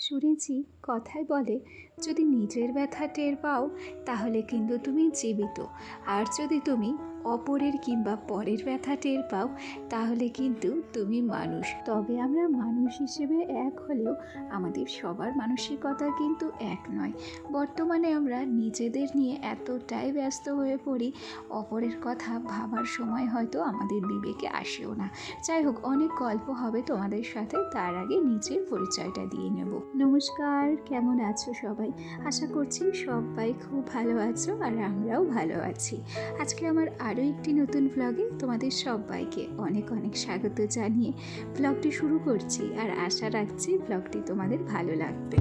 শুনেছি কথায় বলে, যদি নিজের ব্যথা টের পাও, তাহলে কিন্তু তুমি জীবিত। আর যদি তুমি অপরের কিংবা পরের ব্যথা টের পাও, তাহলে কিন্তু তুমি মানুষ। তবে আমরা মানুষ হিসেবে এক হলেও আমাদের সবার মানসিকতা কিন্তু এক নয়। বর্তমানে আমরা নিজেদের নিয়ে এতটাই ব্যস্ত হয়ে পড়ি, অপরের কথা ভাবার সময় হয়তো আমাদের বিবেকে আসেও না। যাই হোক, অনেক গল্প হবে তোমাদের সাথে, তার আগে নিজের পরিচয়টা দিয়ে নেব। নমস্কার, কেমন আছো সবাই? আশা করছি সবাই খুব ভালো আছো আর আমরাও ভালো আছি। আজকে আমার আরও একটি নতুন ব্লগে তোমাদের সবাইকে অনেক অনেক স্বাগত জানিয়ে ব্লগটি শুরু করছি আর আশা রাখছি ব্লগটি তোমাদের ভালো লাগবে।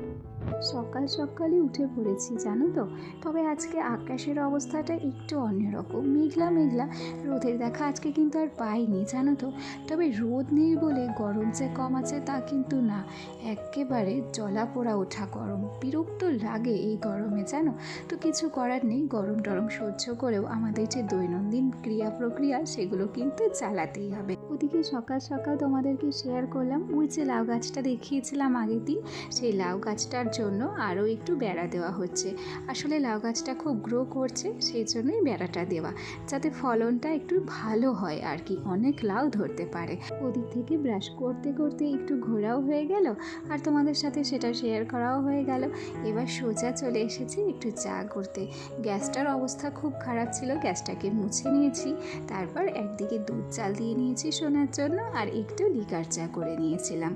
সকাল সকালই উঠে পড়েছি, জানো তো? তবে আজকে আকাশের অবস্থাটা একটু অন্যরকম। মেঘলা মেঘলা। রোদের দেখা আজকে কিন্তু আর পাইনি, জানো তো? তবে রোদ নেই বলে গরম যে কম আছে তা কিন্তু না। একেবারে জলা পোড়া ওঠা গরম। বিরক্ত লাগে এই গরমে, জানো? তো কিছু করার নেই। গরম টরম সহ্য করেও আমাদের যে দৈনন্দিন ক্রিয়া প্রক্রিয়া সেগুলো কিন্তু চালাতেই হবে। ওদিকে সকাল সকাল তোমাদেরকে শেয়ার করলাম। ওই যে লাউ গাছটা দেখিয়েছিলাম আগের দিন, সেই লাউ গাছটার জন্য আরও একটু বেড়া দেওয়া হচ্ছে। আসলে লাউ গাছটা খুব গ্রো করছে, সেই জন্যই বেড়াটা দেওয়া। যাতে ফলনটা একটু ভালো হয় আর কি, অনেক লাউ ধরতে পারে। ওদিক থেকে ব্রাশ করতে করতে একটু ঘোরাও হয়ে গেল, আর তোমাদের সাথে সেটা শেয়ার করাও হয়ে গেল। এবার সোজা চলে এসেছি একটু চা করতে। গ্যাসটার অবস্থা খুব খারাপ ছিল, গ্যাসটাকে মুছে নিয়েছি। তারপর একদিকে দুধ চাল দিয়ে নিয়েছি শোনার জন্য, আর একটু লিকার চা করে নিয়েছিলাম।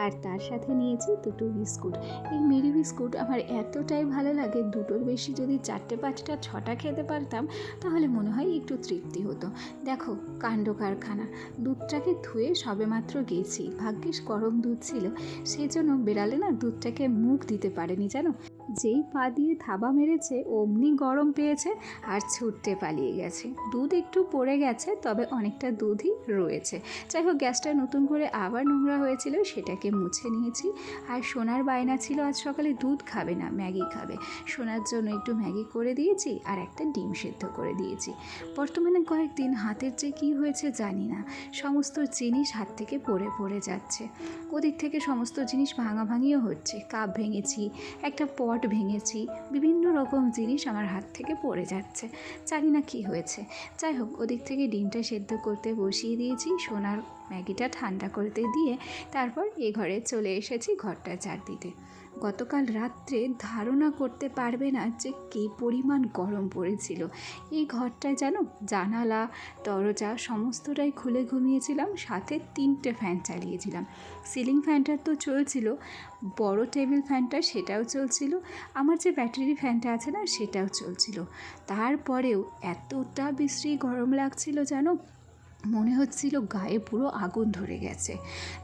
আর তার সাথে নিয়েছি দুটো বিস্কুট। এই মেরি বিস্কুট আমার এতটাই ভালো লাগে, দুটোর বেশি যদি চারটে পাঁচটা, ছটা খেতে পারতাম, তাহলে মনে হয় একটু তৃপ্তি হতো। দেখো, কাণ্ড কারখানা। দুধটাকে ধুয়ে সবেমাত্র গেছি। ভাগ্যিস গরম দুধ ছিল। সেই জন্য বেড়ালে না দুধটাকে মুখ দিতে পারেনি, জানো? যেই পা দিয়ে থাবা মেরেছে, অমনি গরম পেয়েছে আর ছুটতে পালিয়ে গেছে। দুধ একটু পড়ে গেছে, তবে অনেকটা দুধই রয়েছে। যাই হোক, গ্যাসটা নতুন করে আবার নোংরা হয়েছিল, সেটাকে মুছে নিয়েছি। আর সোনার বায়না ছিল, আজ সকালে দুধ খাবে না, ম্যাগি খাবে। সোনার জন্য একটু ম্যাগি করে দিয়েছি আর একটা ডিম সেদ্ধ করে দিয়েছি। বর্তমানে কয়েকদিন হাতের যে কী হয়েছে জানি না। সমস্ত জিনিস হাত থেকে পড়ে পড়ে যাচ্ছে। ওদিক থেকে সমস্ত জিনিস ভাঙাভাঙিও হচ্ছে। কাপ ভেঙেছি, একটা পট ভেঙেছি। বিভিন্ন রকম জিনিস আমার হাত থেকে পড়ে যাচ্ছে। জানি না কী হয়েছে। যাই হোক, ওদিক থেকে ডিমটা সেদ্ধ করতে বসিয়ে দিয়েছি, সোনার ম্যাগিটা ঠান্ডা করতে দিয়ে তারপর এ ঘরে চলে এসেছি ঘরটা ঝাড় দিতে গতকাল রাত্রে ধারণা করতে পারবে না যে কী পরিমাণ গরম পড়েছিল। এই ঘরটায় যেন জানালা, দরজা সমস্তটাই খুলে ঘুমিয়েছিলাম, সাথে তিনটে ফ্যান চালিয়েছিলাম। সিলিং ফ্যানটা তো চলছিল, বড় টেবিল ফ্যানটা সেটাও চলছিল, আমার যে ব্যাটারি ফ্যানটা আছে না সেটাও চলছিল। তারপরেও এতটা বিশ্রী গরম লাগছিল জানো মনে হচ্ছিল গায়ে পুরো আগুন ধরে গেছে।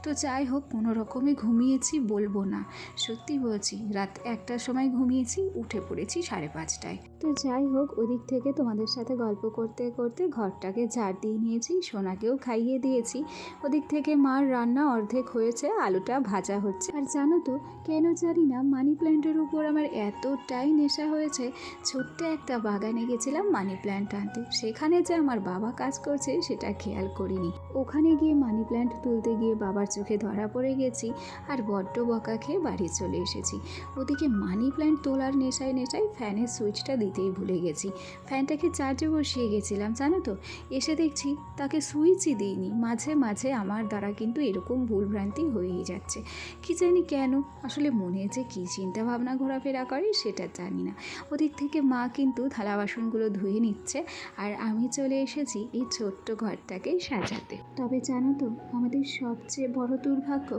তো যাই হোক, কোনো রকমে ঘুমিয়েছি বলব না। সত্যি বলছি, রাত একটার সময় ঘুমিয়েছি, উঠে পড়েছি সাড়ে পাঁচটায়। তো যাই হোক, ওদিক থেকে তোমাদের সাথে গল্প করতে করতে ঘরটাকে ঝাড় দিয়ে নিয়েছি, সোনাকেও খাইয়ে দিয়েছি। ওদিক থেকে মার রান্না অর্ধেক হয়েছে, আলুটা ভাজা হচ্ছে। আর জানো তো, কেন জানি না মানি প্ল্যান্টের উপর আমার এতটাই নেশা হয়েছে, ছোট্ট একটা বাগানে গেছিলাম মানি প্ল্যান্ট আনতে। সেখানে যে আমার বাবা কাজ করছে, সেটা খেয়াল করিনি। ওখানে গিয়ে মানি প্ল্যান্ট তুলতে গিয়ে বাবার চোখে ধরা পড়ে গেছি আর বড্ড বকা খেয়ে বাড়ি চলে এসেছি। ওদিকে মানি প্ল্যান্ট তোলার নেশায় নেশায় ফ্যানের সুইচটা দিতেই ভুলে গেছি। ফ্যানটাকে চার্জে বসিয়ে গেছিলাম, জানো তো? এসে দেখছি তাকে সুইচই দিইনি। মাঝে মাঝে আমার দ্বারা কিন্তু এরকম ভুলভ্রান্তি হয়েই যাচ্ছে। কি জানি কেন? আসলে মনে যে কী চিন্তা ভাবনা ঘোরাফেরা করে সেটা জানি না। ওদিক থেকে মা কিন্তু থালা বাসনগুলো ধুয়ে নিচ্ছে আর আমি চলে এসেছি এই ছোট্ট ঘরটাকে সাজাতে। তবে জানো তো, আমাদের সবচেয়ে বড় দুর্ভাগ্য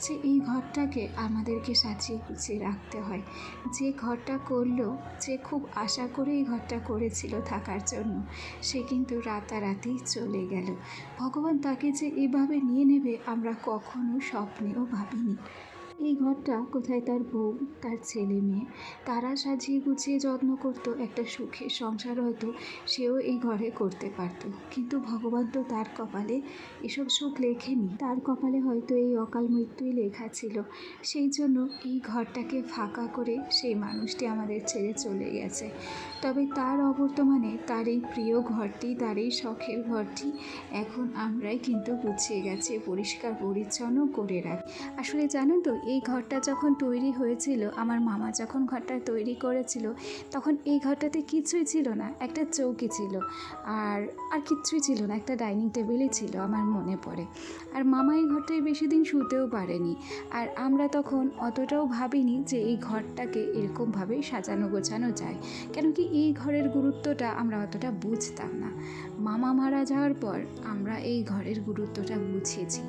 যে এই ঘরটাকে আমাদেরকে সাজিয়ে গুছিয়ে রাখতে হয়। যে ঘরটা করল, যে খুব আশা করে এই ঘরটা করেছিল থাকার জন্য। সে কিন্তু রাতারাতি চলে গেল। ভগবান তাকে যে এভাবে নিয়ে নেবে আমরা কখনো স্বপ্নেও ভাবিনি। এই ঘরটা কোথায় তার বউ, তার ছেলে মেয়ে? তারা সাজিয়ে গুছিয়ে যত্ন করতো, একটা সুখের সংসার হয়তো সেও এই ঘরে করতে পারতো। কিন্তু ভগবান তো তার কপালে এসব সুখ লেখেনি। তার কপালে হয়তো এই অকাল মৃত্যুই লেখা ছিল। সেই জন্য এই ঘরটাকে ফাঁকা করে সেই মানুষটি আমাদের ছেড়ে চলে গেছে। তবে তার অবর্তমানে তার এই প্রিয় ঘরটি, তার এই শখের ঘরটি এখন আমরাই কিন্তু গুছিয়ে গেছে, পরিষ্কার, পরিচ্ছন্ন করে রাখি। আসলে জানো তো এই ঘরটা যখন তৈরি হয়েছিল, আমার মামা যখন ঘরটা তৈরি করেছিল, তখন এই ঘরটাতে কিছুই ছিল না, একটা চৌকি ছিল। আর আর কিচ্ছুই ছিল না, একটা ডাইনিং টেবিলই ছিল আমার মনে পড়ে। আর মামা এই ঘরটায় বেশি দিন শুতেও পারেনি। আর আমরা তখন অতটাও ভাবিনি যে এই ঘরটাকে এরকমভাবে সাজানো গোছানো যায়। কেন কি এই ঘরের গুরুত্বটা আমরা অতটা বুঝতাম না। মামা মারা যাওয়ার পর আমরা এই ঘরের গুরুত্বটা বুঝিয়েছি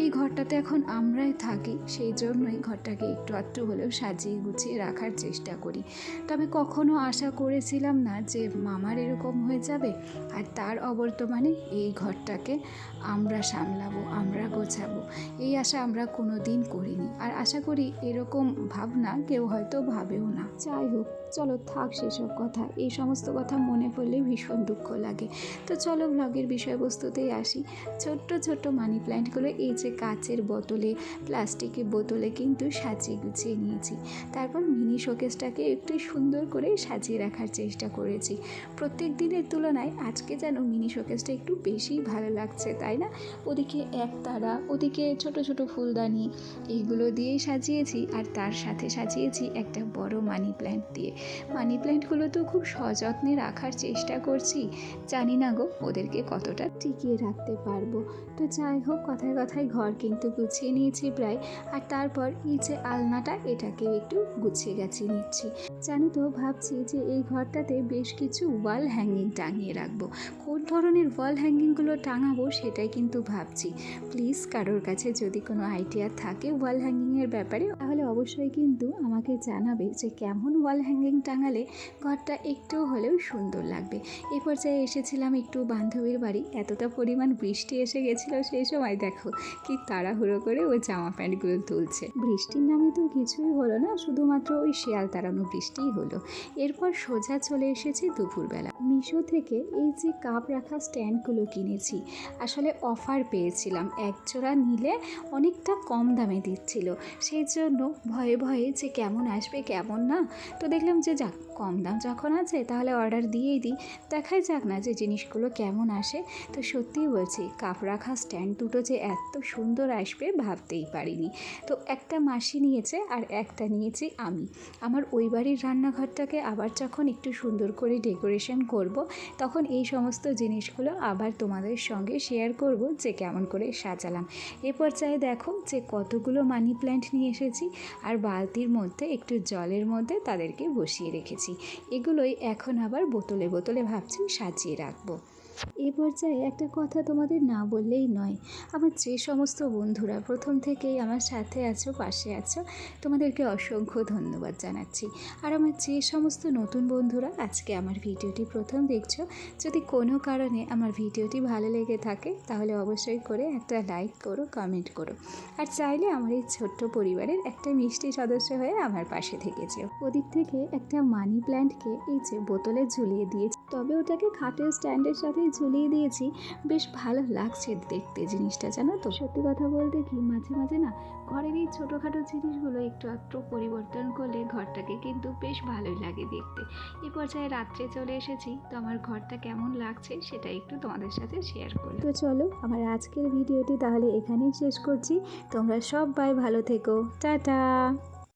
এই ঘরটাতে এখন আমরাই থাকি, সেই জন্যই ঘরটাকে একটু আধটু হলেও সাজিয়ে গুছিয়ে রাখার চেষ্টা করি। তবে কখনো আশা করেছিলাম না যে মামার এরকম হয়ে যাবে আর তার অবর্তমানে এই ঘরটাকে আমরা সামলাবো, আমরা গোছাবো। এই আশা আমরা কোনো দিন করিনি। আর আশা করি এরকম ভাবনা কেউ হয়তো ভাবেও না। যাই হোক, চলো থাক সেসব কথা। এই সমস্ত কথা মনে পড়লে ভীষণ দুঃখ লাগে। তো চলো ব্লগের বিষয়বস্তুতেই আসি। ছোট্ট ছোট্ট মানি প্ল্যান্টগুলো এই যে কাচের বোতলে প্লাস্টিকের বোতলে কিন্তু সাজিয়ে গুছিয়ে নিয়েছি। তারপর মিনি শোকেসটাকে একটু সুন্দর করে সাজিয়ে রাখার চেষ্টা করেছি। প্রত্যেক দিনের তুলনায় আজকে যেন মিনি শোকেসটা একটু বেশি ভালো লাগছে, তাই না? ওদিকে একতারা ওদিকে ছোট ছোট ফুলদানি, এইগুলো দিয়েই সাজিয়েছি আর তার সাথে সাজিয়েছি একটা বড় মানি প্ল্যান্ট দিয়ে। মানি প্ল্যান্টগুলো তো খুব সযত্নে রাখার চেষ্টা করছি। জানি না গো ওদেরকে কতটা টিকিয়ে রাখতে পারব। তো যাই হোক, কথায় কথায় ঘর কিন্তু গুছিয়ে নিয়েছি প্রায়। আর তারপর এই যে আলনাটা এটাকে একটু গুছিয়ে গাছিয়ে নিচ্ছি। জানি তো, ভাবছি যে এই ঘরটাতে বেশ কিছু ওয়াল হ্যাঙ্গিং টাঙিয়ে রাখব। কোন ধরনের ওয়াল হ্যাঙ্গিংগুলো টাঙাবো সেটাই কিন্তু ভাবছি। প্লিজ কারোর কাছে যদি কোনো আইডিয়া থাকে ওয়াল হ্যাঙ্গিংয়ের ব্যাপারে, তাহলে অবশ্যই কিন্তু আমাকে জানাবে যে কেমন ওয়াল হ্যাঙ্গিং টাঙালে ঘরটা একটু হলেও সুন্দর লাগবে। এই পর্যায়ে এসেছিলাম একটু বান্ধবীর বাড়ি। এতটা পরিমাণ বৃষ্টি এসে গেছিল সেই সময় দেখো কি তাড়াহুড়ো করে ওই জামা প্যান্টগুলো তুলছে। বৃষ্টির নামে তো কিছুই হলো না, শুধুমাত্র ওই শেয়াল তাড়ানো বৃষ্টিই হলো। এরপর সোজা চলে এসেছি দুপুরবেলা। মিশো থেকে এই যে কাপ রাখা স্ট্যান্ডগুলো কিনেছি, আসলে অফার পেয়েছিলাম। এক জোড়া নিলে অনেকটা কম দামে দিচ্ছিল। সেই জন্য ভয়ে ভয়ে যে কেমন আসবে, কেমন না, তো দেখলাম যে যাক কম দাম যখন আছে, তাহলে অর্ডার দিয়েই দিই। দেখাই যাক না যে জিনিসগুলো কেমন আসে। তো সত্যিই বলছি কাপ রাখা স্ট্যান্ড দুটো যে এত সুন্দর আসবে ভাবতেই পারিনি। তো একটা মাসি নিয়েছে আর একটা নিয়েছি আমি। আমার ওই বাড়ির রান্নাঘরটাকে আবার যখন একটু সুন্দর করে ডেকোরেশন করব, তখন এই সমস্ত জিনিসগুলো আবার তোমাদের সঙ্গে শেয়ার করব যে কেমন করে সাজালাম। এ পর্যায়ে দেখো যে কতগুলো মানি প্ল্যান্ট নিয়ে এসেছি। আর বালতির মধ্যে একটু জলের মধ্যে তাদেরকে বসিয়ে রেখেছি। এগুলোই এখন আবার বোতলে বোতলে ভাবছি সাজিয়ে রাখব। এ পর্যায়ে একটা কথা তোমাদের না বললেই নয়। আমার যে সমস্ত বন্ধুরা প্রথম থেকেই আমার সাথে আছো, পাশে আছো, তোমাদেরকে অসংখ্য ধন্যবাদ জানাচ্ছি। আর আমার যে সমস্ত নতুন বন্ধুরা আজকে আমার ভিডিওটি প্রথম দেখছ, যদি কোনো কারণে আমার ভিডিওটি ভালো লেগে থাকে, তাহলে অবশ্যই করে একটা লাইক করো, কমেন্ট করো। আর চাইলে আমার এই ছোট্ট পরিবারের একটা মিষ্টি সদস্য হয়ে আমার পাশে থেকেছে ওদিক থেকে একটা মানি প্ল্যান্টকে এই যে বোতলে ঝুলিয়ে দিয়েছি, তবে ওটাকে খাটের স্ট্যান্ডের সাথে ঝুলিয়ে দিয়েছি। বেশ ভালো লাগছে দেখতে জিনিসটা, জানো তো? সত্যি কথা বলতে কি, মাঝে মাঝে না ঘরের এই ছোটোখাটো জিনিসগুলো একটু একটু পরিবর্তন করলে ঘরটাকে কিন্তু বেশ ভালোই লাগে দেখতে। এই পর্যায়ে রাত্রে চলে এসেছি, তো আমার ঘরটা কেমন লাগছে সেটা একটু তোমাদের সাথে শেয়ার করি। তো চলো, আমার আজকের ভিডিওটি তাহলে এখানেই শেষ করছি। তোমরা সবাই ভালো থেকো। টাটা!